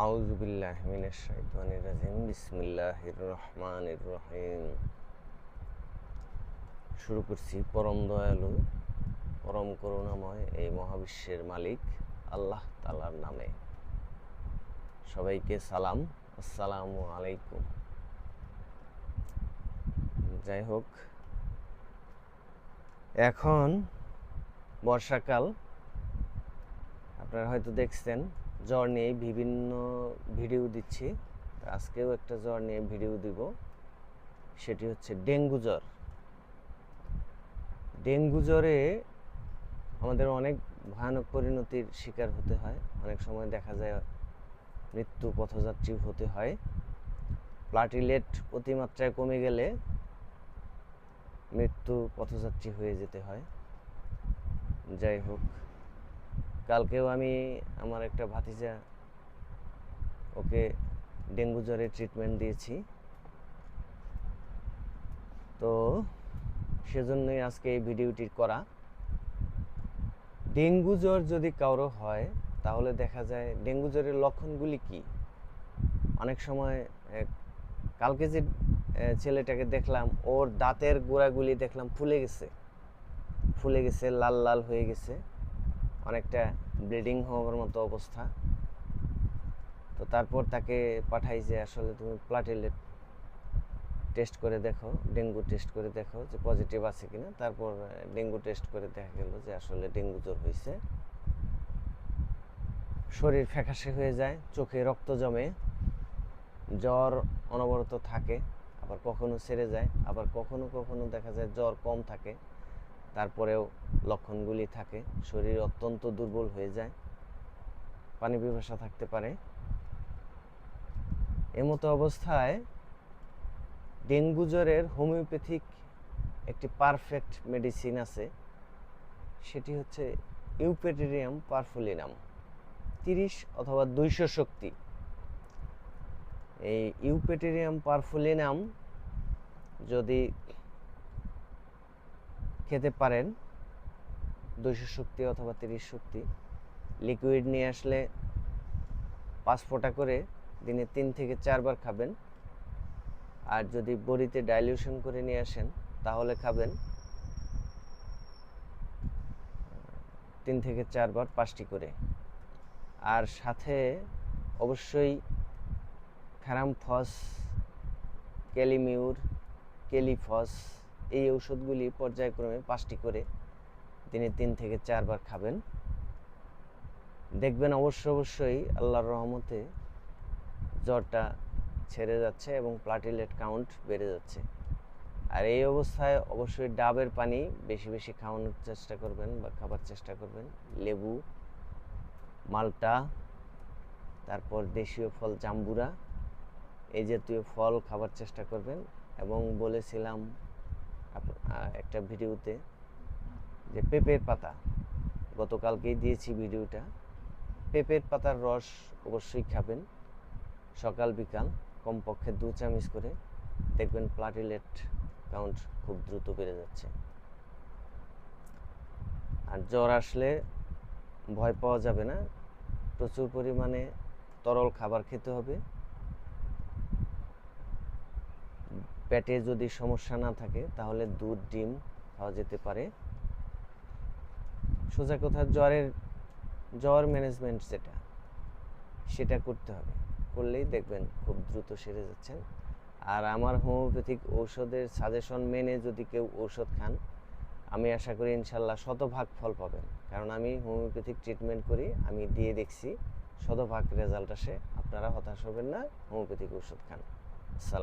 আউযু বিল্লাহি মিনাশ শাইতানির রাজিম। বিসমিল্লাহির রহমানির রহিম। শুরু করছি পরম দয়ালু, পরম করুণাময় এই মহাবিশ্বের মালিক আল্লাহ তালার নামে। সবাইকে সালাম। আসসালামু আলাইকুম। যাই হোক, এখন বর্ষাকাল। আপনারা হয়তো দেখছেন জ্বর নিয়ে বিভিন্ন ভিডিও দিচ্ছি। আজকেও একটা জ্বর নিয়ে ভিডিও দিব। সেটি হচ্ছে ডেঙ্গু জ্বর। ডেঙ্গু জ্বরে আমাদের অনেক ভয়ানক পরিণতির শিকার হতে হয়। অনেক সময় দেখা যায় মৃত্যু পথযাত্রী হতে হয়। প্লাটিলেট অতিমাত্রায় কমে গেলে মৃত্যু পথযাত্রী হয়ে যেতে হয়। যাই হোক। কালকেও আমি আমার একটা ভাতিজা ওকে ডেঙ্গু জ্বরের ট্রিটমেন্ট দিয়েছি। তো সেজন্যই আজকে এই ভিডিওটি করা। ডেঙ্গু জ্বর যদি কারও হয়, তাহলে দেখা যায় ডেঙ্গু জ্বরের লক্ষণগুলি কি? অনেক সময় কালকে যে ছেলেটাকে দেখলাম, ওর দাঁতের গোড়াগুলি দেখলাম ফুলে গেছে। ফুলে গেছে, লাল লাল হয়ে গেছে। অনেকটা ব্লিডিং হওয়ার মতো অবস্থা। তো তারপর তাকে পাঠাই যে আসলে তুমি প্লাটিলেট টেস্ট করে দেখো ডেঙ্গু টেস্ট করে দেখো যে পজিটিভ আছে কিনা। তারপর ডেঙ্গু টেস্ট করে দেখা গেল যে আসলে ডেঙ্গু জ্বর হয়েছে শরীর ফ্যাকাশে হয়ে যায়, চোখে রক্ত জমে, জ্বর অনবরত থাকে, আবার কখনো সেরে যায়, আবার কখনো কখনো দেখা যায় জ্বর কম থাকে। তারপরেও লক্ষণগুলি থাকে। শরীর অত্যন্ত দুর্বল হয়ে যায়। পানি পিপাসা থাকতে পারে। এমতো অবস্থায় ডেঙ্গু জ্বরের হোমিওপ্যাথিক একটি পারফেক্ট মেডিসিন আছে। সেটি হচ্ছে ইউপেটেরিয়াম পারফুলিনাম। তিরিশ অথবা দুইশো শক্তি। এই ইউপেটেরিয়াম পারফুলিনাম যদি খেতে পারেন। দুইশো শক্তি অথবা তিরিশ শক্তি। লিকুইড নিয়ে আসলে পাঁচ ফোঁটা করে দিনে তিন থেকে চারবার খাবেন। আর যদি বড়িতে ডাইলিউশন করে নিয়ে আসেন, তাহলে খাবেন তিন থেকে চারবার পাঁচটি করে। আর সাথে অবশ্যই ফস ক্যালিমিউর কেলিফস এই ঔষধগুলি পর্যায়ক্রমে পাঁচটি করে দিনে তিন থেকে চারবার খাবেন। দেখবেন অবশ্য অবশ্যই আল্লাহর রহমতে জ্বরটা ছেড়ে যাচ্ছে এবং প্লাটিলেট কাউন্ট বেড়ে যাচ্ছে। আর এই অবস্থায় অবশ্যই ডাবের পানি বেশি বেশি খাওয়ানোর চেষ্টা করবেন বা খাবার চেষ্টা করবেন। লেবু, মালটা, তারপর দেশীয় ফল, জাম্বুরা, এই জাতীয় ফল খাবার চেষ্টা করবেন। এবং বলেছিলাম একটা ভিডিওতে যে পেঁপের পাতা। গতকালকেই দিয়েছি ভিডিওটা। পেঁপের পাতার রস অবশ্যই খাবেন। সকাল, বিকাল, কমপক্ষে দু চামচ করে। দেখবেন প্লাটিলেট কাউন্ট খুব দ্রুত বেড়ে যাচ্ছে। আর জ্বর আসলে ভয় পাওয়া যাবে না। প্রচুর পরিমাণে তরল খাবার খেতে হবে। পেটে যদি সমস্যা না থাকে, তাহলে দুধ, ডিম খাওয়া যেতে পারে। সোজা কথা, জ্বরের, জ্বর ম্যানেজমেন্ট যেটা, সেটা করতে হবে। করলেই দেখবেন খুব দ্রুত সেরে যাচ্ছেন। আর আমার হোমিওপ্যাথিক ঔষধের সাজেশন মেনে যদি কেউ ঔষধ খান, আমি আশা করি ইনশাল্লাহ শতভাগ ফল পাবেন। কারণ আমি হোমিওপ্যাথিক ট্রিটমেন্ট করি, আমি দিয়ে দেখছি, শতভাগ রেজাল্ট আসে। আপনারা হতাশ হবেন না, হোমিওপ্যাথিক ঔষধ খান। আসসালাম।